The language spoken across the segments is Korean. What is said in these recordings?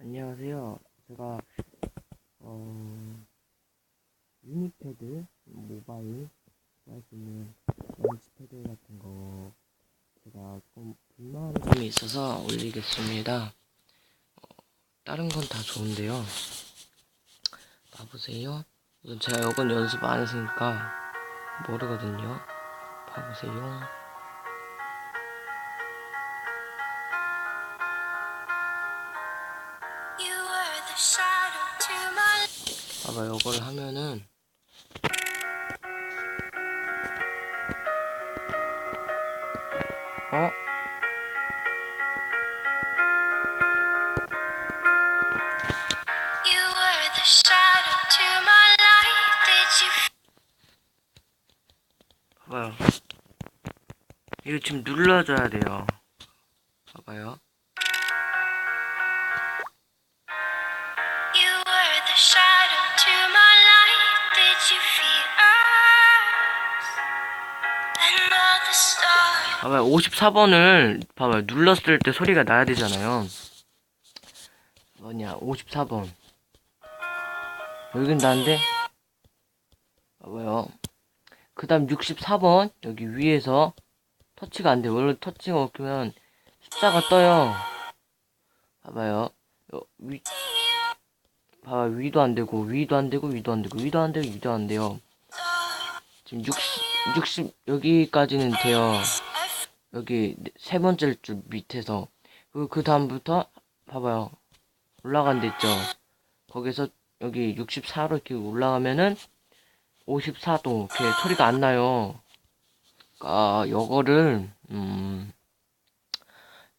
안녕하세요. 제가 어, 유니패드 모바일 할수 있는 런치패드 같은 거 제가 좀 불만한 점이 있어서 올리겠습니다. 어, 다른 건 다 좋은데요. 봐보세요. 제가 이건 연습 안 했으니까 모르거든요. 봐보세요. 봐봐, 요걸 하면은 어? 봐봐요. 이거 지금 눌러줘야 돼요. 봐봐요. 봐봐요. 54번을 봐봐요. 눌렀을 때 소리가 나야 되잖아요. 뭐냐? 54번. 여긴 나는데? 봐봐요. 그 다음 64번. 여기 위에서 터치가 안 돼. 원래 터치가 없으면 숫자가 떠요. 봐봐요. 요 위, 봐봐. 위도 안 되고, 위도 안 되고, 위도 안 되고, 위도 안 되고, 위도 안 돼요. 지금 60, 60, 여기까지는 돼요. 여기 세 번째 줄 밑에서. 그, 그 다음부터 봐봐요. 올라간 데 있죠? 거기서 여기 64로 이렇게 올라가면은 54도 이렇게 소리가 안 나요. 아 요거를 음,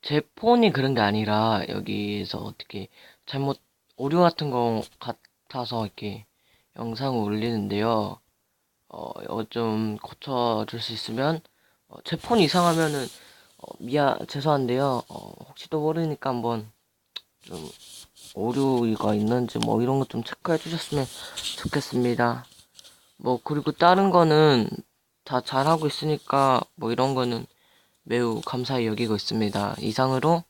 제 폰이 그런 게 아니라 여기에서 어떻게 잘못 오류 같은 거 같아서 이렇게 영상을 올리는데요. 어, 좀 고쳐줄 수 있으면 어, 제폰 이상하면은 어, 미안 죄송한데요. 어, 혹시도 모르니까 한번 좀 오류가 있는지 뭐 이런 거 좀 체크해 주셨으면 좋겠습니다. 뭐 그리고 다른 거는 다 잘하고 있으니까 뭐 이런 거는 매우 감사히 여기고 있습니다. 이상으로